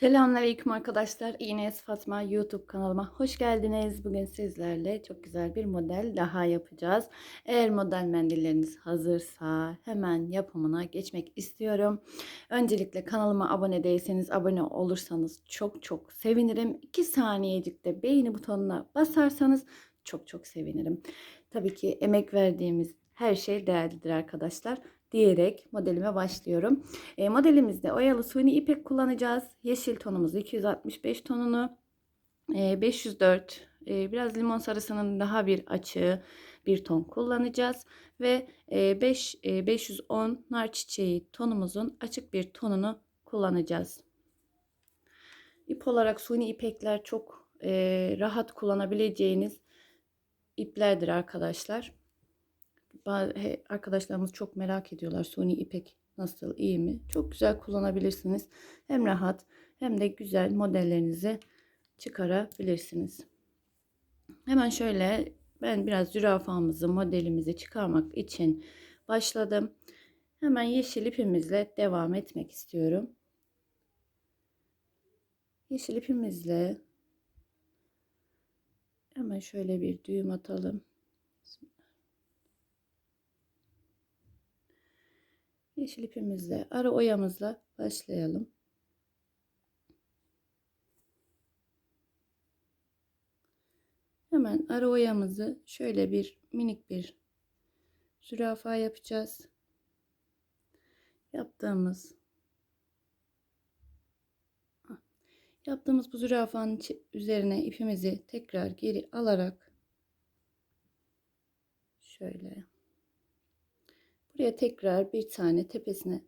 Selamünaleyküm arkadaşlar. İğnez Fatma YouTube kanalıma hoş geldiniz. Bugün sizlerle çok güzel bir model daha yapacağız. Eğer model mendilleriniz hazırsa hemen yapımına geçmek istiyorum. Öncelikle kanalıma abone değilseniz abone olursanız çok çok sevinirim. 2 saniyecikte beğeni butonuna basarsanız çok çok sevinirim. Tabii ki emek verdiğimiz her şey değerlidir arkadaşlar diyerek modelime başlıyorum. E, modelimizde oyalı suni ipek kullanacağız. Yeşil tonumuz 265 tonunu. E, 504 e, biraz limon sarısının daha bir açığı bir ton kullanacağız. Ve e, 5, e, 510 nar çiçeği tonumuzun açık bir tonunu kullanacağız. İp olarak suni ipekler çok e, rahat kullanabileceğiniz iplerdir arkadaşlar. Arkadaşlarımız çok merak ediyorlar suni ipek nasıl iyi mi? Çok güzel kullanabilirsiniz. Hem rahat hem de güzel modellerinizi çıkarabilirsiniz. Hemen şöyle ben biraz zürafamızı modelimizi çıkarmak için başladım. Hemen yeşil ipimizle devam etmek istiyorum. Yeşil ipimizle hemen şöyle bir düğüm atalım. Yeşil ipimizle ara oyamızla başlayalım. Hemen ara oyamızı şöyle bir minik bir zürafa yapacağız. Yaptığımız yaptığımız bu zürafanın üzerine ipimizi tekrar geri alarak şöyle Buraya tekrar bir tane tepesine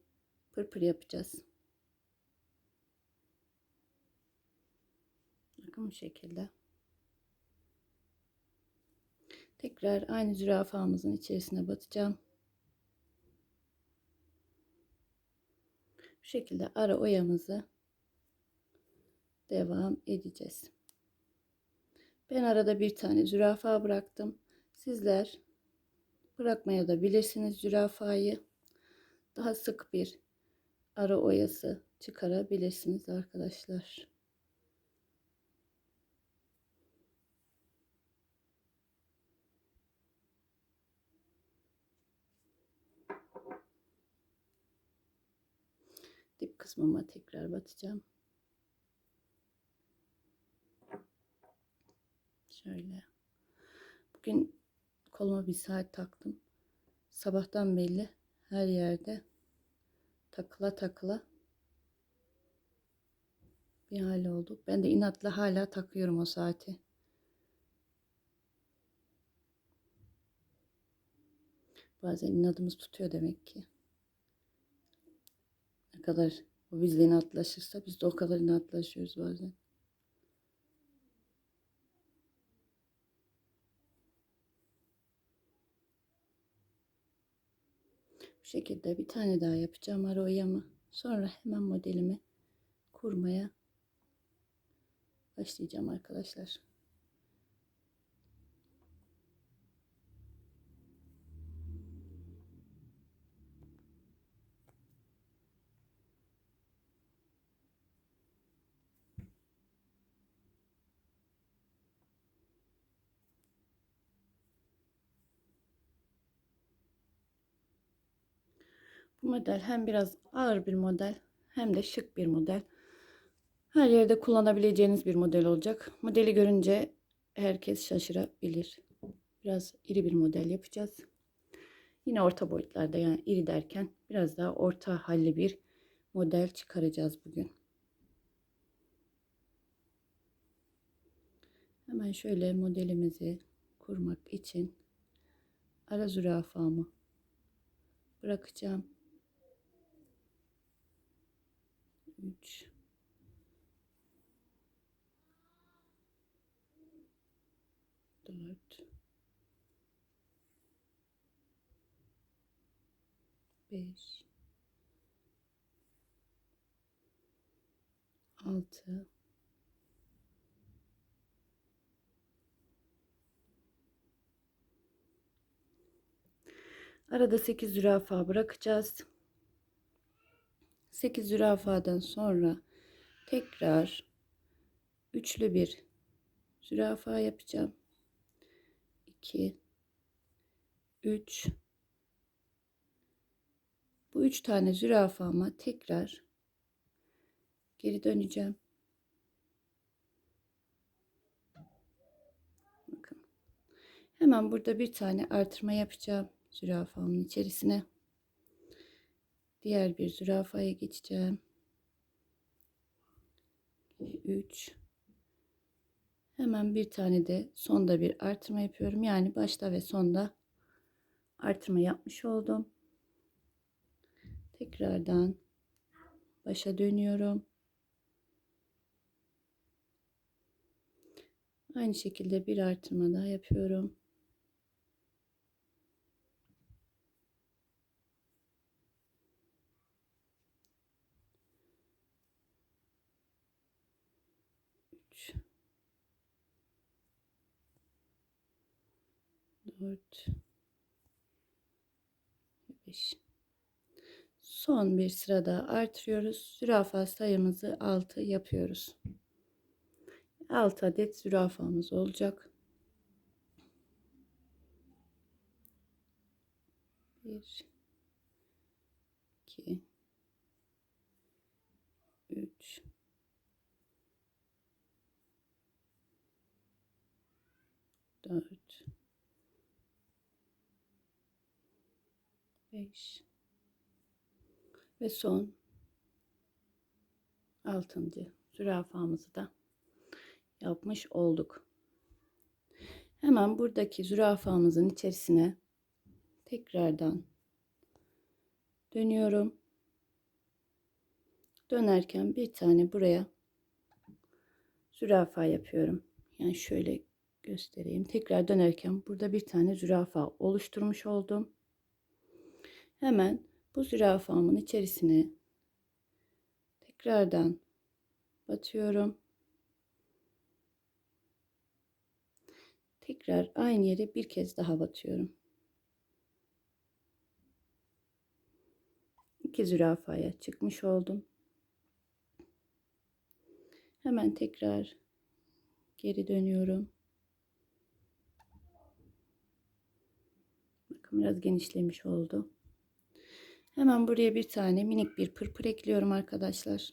pırpır yapacağız. Bakın bu şekilde. Tekrar aynı zürafamızın içerisine batacağım. Bu şekilde ara oyamızı devam edeceğiz. Ben arada bir tane zürafa bıraktım. Sizler Bırakmaya da bilirsiniz zürafayı. Daha sık bir ara oyası çıkarabilirsiniz arkadaşlar. Dip kısmıma tekrar batacağım. Şöyle. Bugün Koluma bir saat taktım. Sabahtan belli her yerde takıla takıla bir hal oldu. Ben de inatla hala takıyorum o saati. Bazen inadımız tutuyor demek ki. Ne kadar o bizle inatlaşırsa biz de o kadar inatlaşıyoruz bazen. Şekilde bir tane daha yapacağım ara oyamı. Sonra hemen modelimi kurmaya başlayacağım arkadaşlar. Model hem biraz ağır bir model hem de şık bir model. Her yerde kullanabileceğiniz bir model olacak. Modeli görünce herkes şaşırabilir. Biraz iri bir model yapacağız. Yine orta boyutlarda yani iri derken biraz daha orta halli bir model çıkaracağız bugün. Hemen şöyle modelimizi kurmak için ara zürafamı bırakacağım. 3 4 5 6 Arada 8 zürafa bırakacağız. 8 zürafadan sonra tekrar üçlü bir zürafa yapacağım. 2 3 Bu üç tane zürafama tekrar geri döneceğim. Bakın. Hemen burada bir tane artırma yapacağım zürafamın içerisine. Diğer bir zürafaya geçeceğim. 3 Hemen bir tane de sonda bir artırma yapıyorum. Yani başta ve sonda artırma yapmış oldum. Tekrardan başa dönüyorum. Aynı şekilde bir artırma daha yapıyorum. Üç. 4 5 Son bir sırada artırıyoruz. Zürafa sayımızı 6 yapıyoruz. 6 adet zürafamız olacak. 1 2 3 4 5 ve son altıncı zürafamızı da yapmış olduk. Hemen buradaki zürafamızın içerisine tekrardan dönüyorum. Dönerken bir tane buraya zürafa yapıyorum. Yani şöyle göstereyim. Tekrar dönerken burada bir tane zürafa oluşturmuş oldum. Hemen bu zürafamın içerisine tekrardan batıyorum. Tekrar aynı yere bir kez daha batıyorum. İki zürafaya çıkmış oldum. Hemen tekrar geri dönüyorum. Bakın biraz genişlemiş oldu. Hemen buraya bir tane minik bir pırpır ekliyorum arkadaşlar.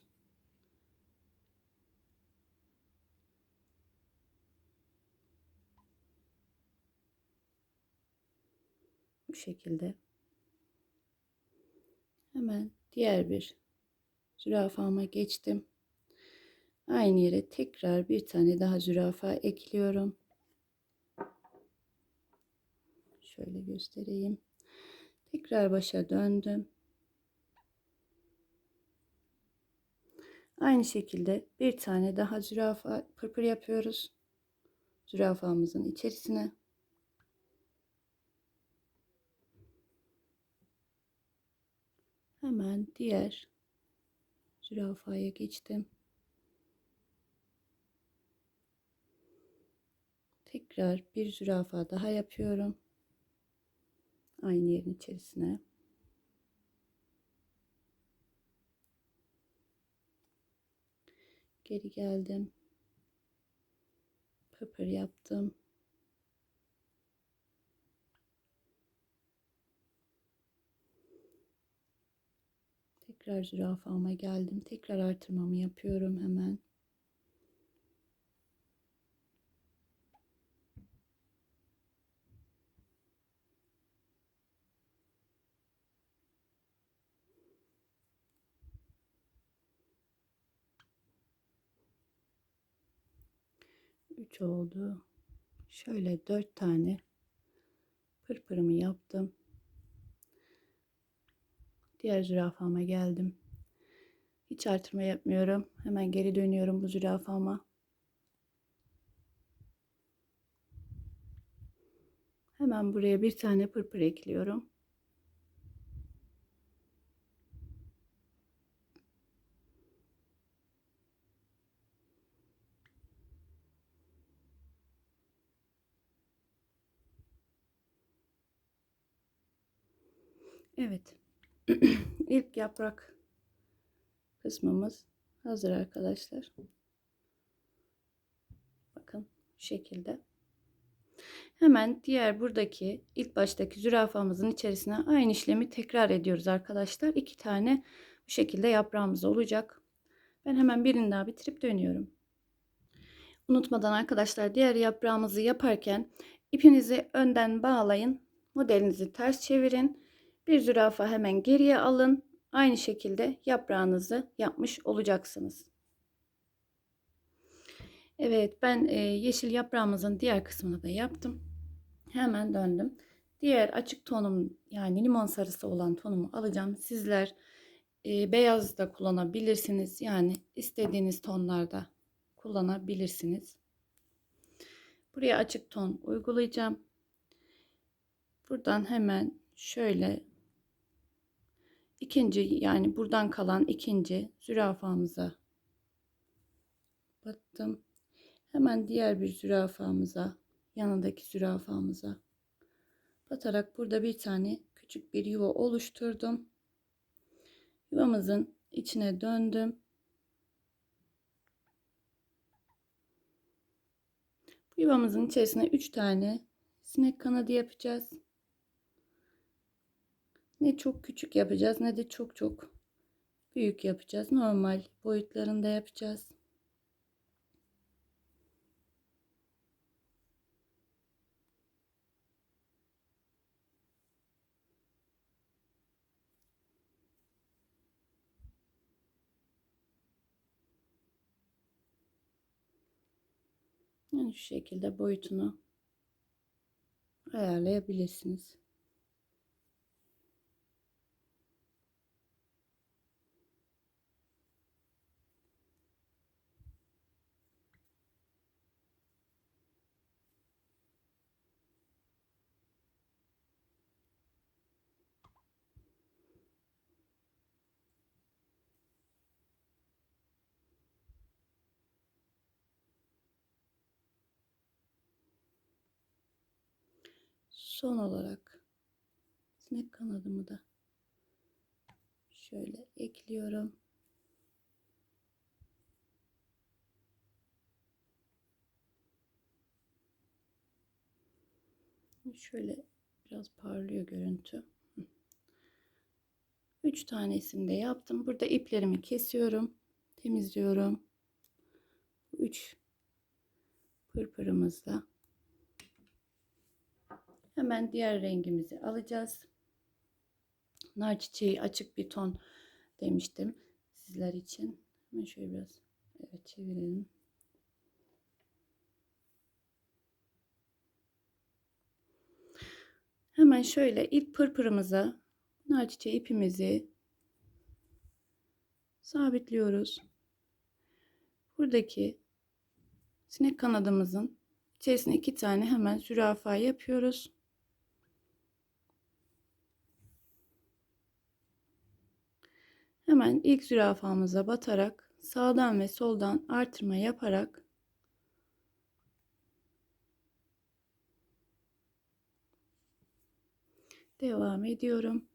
Bu şekilde. Hemen diğer bir zürafama geçtim. Aynı yere tekrar bir tane daha zürafa ekliyorum. Şöyle göstereyim. Tekrar başa döndüm. Aynı şekilde bir tane daha zürafa pırpır yapıyoruz. Zürafamızın içerisine. Hemen diğer zürafaya geçtim. Tekrar bir zürafa daha yapıyorum. Aynı yerin içerisine. Geri geldim. Pıpır yaptım. Tekrar zürafama geldim. Tekrar artırmamı yapıyorum hemen. 3 oldu. Şöyle 4 tane pırpırımı yaptım. Diğer zürafama geldim. Hiç artırma yapmıyorum. Hemen geri dönüyorum bu zürafama. Hemen buraya bir tane pırpır ekliyorum. Evet. İlk yaprak kısmımız hazır arkadaşlar. Bakın bu şekilde. Hemen diğer buradaki ilk baştaki zürafamızın içerisine aynı işlemi tekrar ediyoruz arkadaşlar. İki tane bu şekilde yaprağımız olacak. Ben hemen birini daha bitirip dönüyorum. Unutmadan arkadaşlar diğer yaprağımızı yaparken ipinizi önden bağlayın. Modelinizi ters çevirin. Bir zürafa hemen geriye alın. Aynı şekilde yaprağınızı yapmış olacaksınız. Evet ben e, yeşil yaprağımızın diğer kısmını da yaptım. Hemen döndüm. Diğer açık tonum yani limon sarısı olan tonumu alacağım. Sizler e, beyaz da kullanabilirsiniz. Yani istediğiniz tonlarda kullanabilirsiniz. Buraya açık ton uygulayacağım. Buradan hemen şöyle ikinci yani buradan kalan ikinci zürafamıza battım. Hemen diğer bir zürafamıza yanındaki zürafamıza batarak burada bir tane küçük bir yuva oluşturdum. Yuvamızın içine döndüm. Bu yuvamızın içerisine 3 tane sinek kanadı yapacağız. Ne çok küçük yapacağız ne de çok çok büyük yapacağız. Normal boyutlarında yapacağız. Yani şu şekilde boyutunu ayarlayabilirsiniz. Son olarak sinek kanadımı da şöyle ekliyorum. Şöyle biraz parlıyor görüntü. 3 tanesini de yaptım. Burada iplerimi kesiyorum. Temizliyorum. 3 pırpırımızla Hemen diğer rengimizi alacağız. Nar çiçeği açık bir ton demiştim sizler için. Hemen şöyle biraz evet çevirelim. Hemen şöyle ilk pırpırımıza nar çiçeği ipimizi sabitliyoruz. Buradaki sinek kanadımızın içerisine iki tane hemen zürafa yapıyoruz. Hemen ilk zürafamıza batarak sağdan ve soldan artırma yaparak devam ediyorum.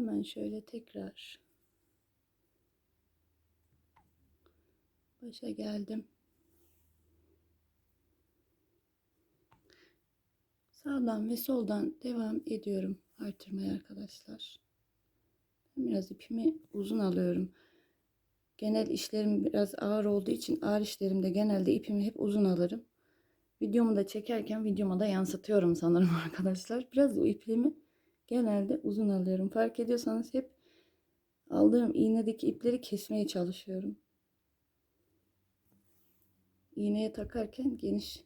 Hemen şöyle tekrar başa geldim. Sağdan ve soldan devam ediyorum artırmaya arkadaşlar. Biraz ipimi uzun alıyorum. Genel işlerim biraz ağır olduğu için ağır işlerimde genelde ipimi hep uzun alırım. Videomu da çekerken videoma da yansıtıyorum sanırım arkadaşlar. Biraz o ipimi genelde uzun alıyorum. Fark ediyorsanız hep aldığım iğnedeki ipleri kesmeye çalışıyorum. İğneye takarken geniş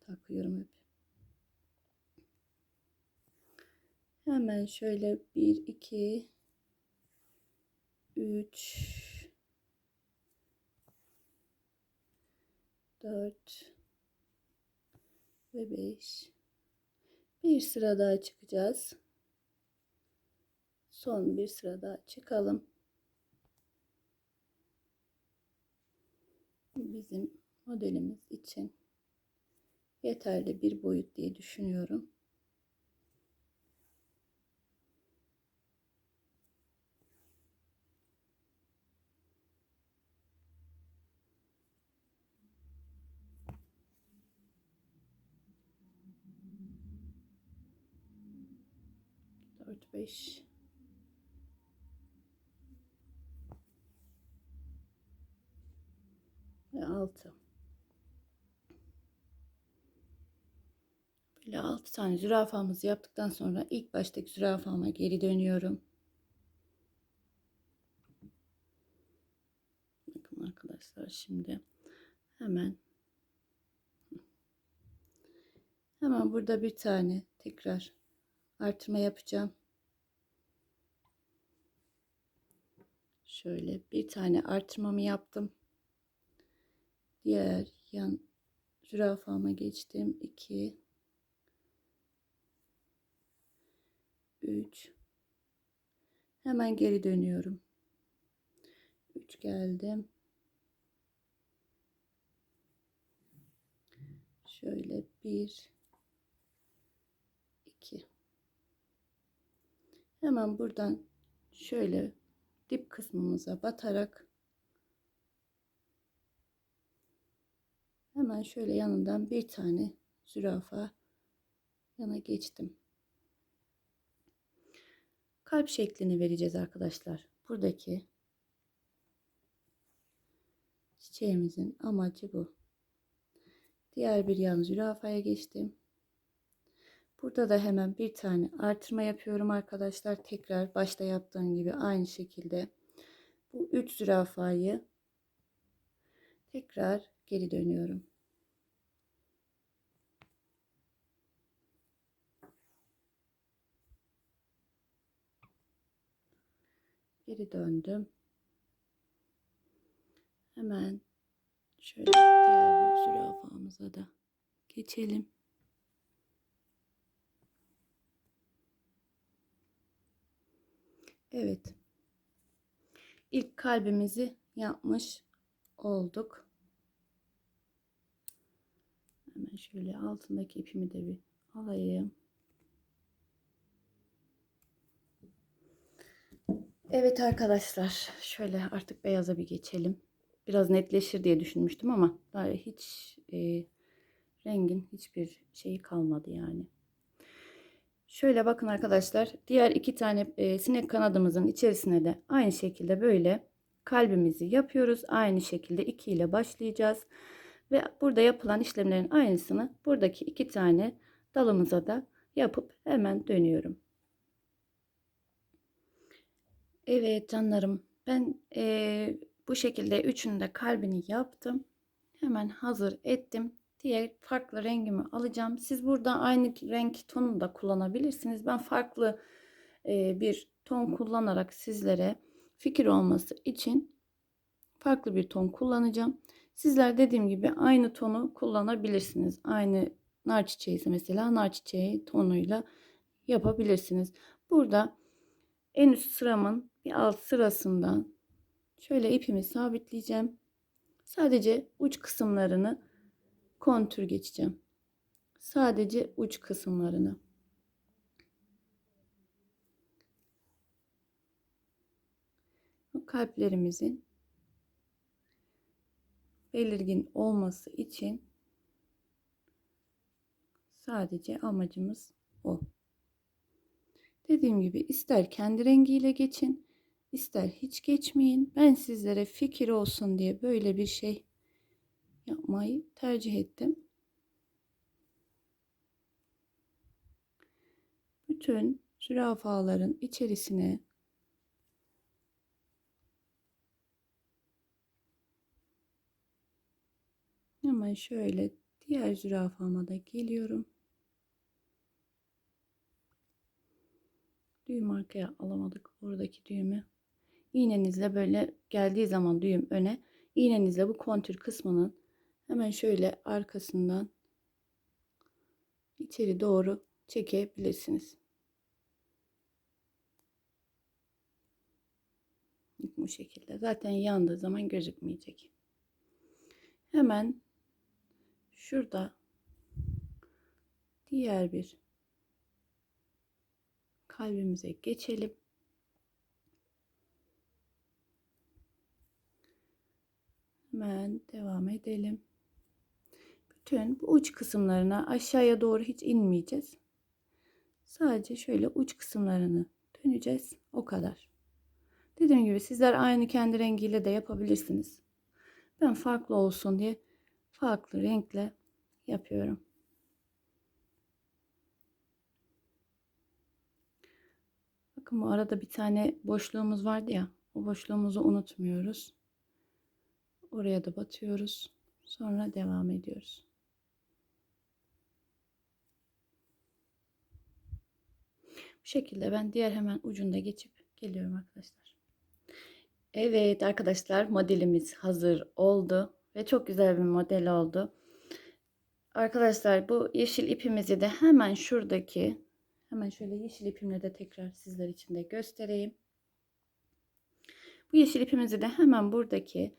takıyorum hep. Hemen şöyle 1 2 3 4 ve 5 bir sıra daha çıkacağız. son bir sıra daha çıkalım. Bizim modelimiz için yeterli bir boyut diye düşünüyorum. Dört beş. Ve altı. Böyle 6 tane zürafamızı yaptıktan sonra ilk baştaki zürafama geri dönüyorum. Bakın arkadaşlar şimdi hemen hemen burada bir tane tekrar artırma yapacağım. Şöyle bir tane artırmamı yaptım. Diğer yan zürafama geçtim. 2 3 hemen geri dönüyorum 3 geldim şöyle 1 2 hemen buradan şöyle dip kısmımıza batarak hemen şöyle yanından bir tane zürafa yana geçtim kalp şeklini vereceğiz arkadaşlar. Buradaki çiçeğimizin amacı bu. Diğer bir yan zürafaya geçtim. Burada da hemen bir tane artırma yapıyorum arkadaşlar. Tekrar başta yaptığım gibi aynı şekilde bu üç zürafayı tekrar geri dönüyorum. geri döndüm. Hemen şöyle diğer bir zürafamıza da geçelim. Evet. İlk kalbimizi yapmış olduk. Hemen şöyle altındaki ipimi de bir alayım. Evet arkadaşlar şöyle artık beyaza bir geçelim. Biraz netleşir diye düşünmüştüm ama daha hiç e, rengin hiçbir şeyi kalmadı yani. Şöyle bakın arkadaşlar diğer iki tane e, sinek kanadımızın içerisine de aynı şekilde böyle kalbimizi yapıyoruz. Aynı şekilde 2 ile başlayacağız. Ve burada yapılan işlemlerin aynısını buradaki iki tane dalımıza da yapıp hemen dönüyorum. Evet canlarım ben e, bu şekilde üçünü de kalbini yaptım. Hemen hazır ettim. Diğer farklı rengimi alacağım. Siz burada aynı renk tonunu da kullanabilirsiniz. Ben farklı e, bir ton kullanarak sizlere fikir olması için farklı bir ton kullanacağım. Sizler dediğim gibi aynı tonu kullanabilirsiniz. Aynı nar çiçeği mesela nar çiçeği tonuyla yapabilirsiniz. Burada en üst sıramın bir alt sırasından şöyle ipimi sabitleyeceğim. Sadece uç kısımlarını kontür geçeceğim. Sadece uç kısımlarını. kalplerimizin belirgin olması için sadece amacımız o. Dediğim gibi ister kendi rengiyle geçin, ister hiç geçmeyin. Ben sizlere fikir olsun diye böyle bir şey yapmayı tercih ettim. Bütün zürafaların içerisine hemen şöyle diğer zürafama da geliyorum. düğüm arkaya alamadık oradaki düğümü. İğnenizle böyle geldiği zaman düğüm öne iğnenizle bu kontür kısmının hemen şöyle arkasından içeri doğru çekebilirsiniz. bu şekilde. Zaten yandığı zaman gözükmeyecek. Hemen şurada diğer bir kalbimize geçelim. Hemen devam edelim. Bütün bu uç kısımlarına aşağıya doğru hiç inmeyeceğiz. Sadece şöyle uç kısımlarını döneceğiz. O kadar. Dediğim gibi sizler aynı kendi rengiyle de yapabilirsiniz. Ben farklı olsun diye farklı renkle yapıyorum. Bakın bu arada bir tane boşluğumuz vardı ya. O boşluğumuzu unutmuyoruz. Oraya da batıyoruz. Sonra devam ediyoruz. Bu şekilde ben diğer hemen ucunda geçip geliyorum arkadaşlar. Evet arkadaşlar modelimiz hazır oldu ve çok güzel bir model oldu. Arkadaşlar bu yeşil ipimizi de hemen şuradaki hemen şöyle yeşil ipimle de tekrar sizler için de göstereyim. Bu yeşil ipimizi de hemen buradaki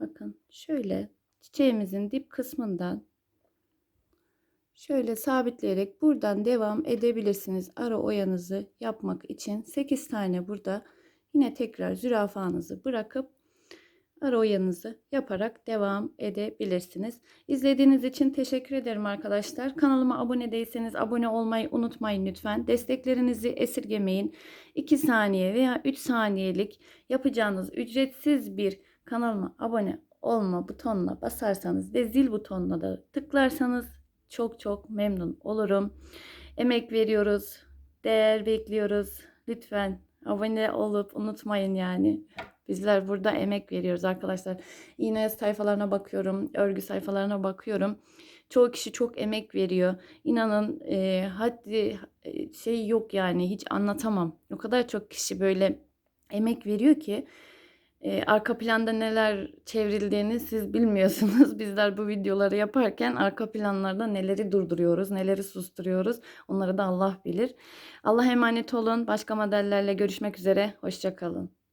bakın şöyle çiçeğimizin dip kısmından şöyle sabitleyerek buradan devam edebilirsiniz. Ara oyanızı yapmak için 8 tane burada yine tekrar zürafanızı bırakıp ara oyanızı yaparak devam edebilirsiniz. İzlediğiniz için teşekkür ederim arkadaşlar. Kanalıma abone değilseniz abone olmayı unutmayın lütfen. Desteklerinizi esirgemeyin. 2 saniye veya 3 saniyelik yapacağınız ücretsiz bir kanalıma abone olma butonuna basarsanız ve zil butonuna da tıklarsanız çok çok memnun olurum. Emek veriyoruz, değer bekliyoruz. Lütfen abone olup unutmayın yani. Bizler burada emek veriyoruz arkadaşlar. İğne sayfalarına bakıyorum, örgü sayfalarına bakıyorum. Çoğu kişi çok emek veriyor. İnanın e, haddi e, şey yok yani hiç anlatamam. O kadar çok kişi böyle emek veriyor ki e, arka planda neler çevrildiğini siz bilmiyorsunuz. Bizler bu videoları yaparken arka planlarda neleri durduruyoruz, neleri susturuyoruz. Onları da Allah bilir. Allah emanet olun. Başka modellerle görüşmek üzere. Hoşçakalın.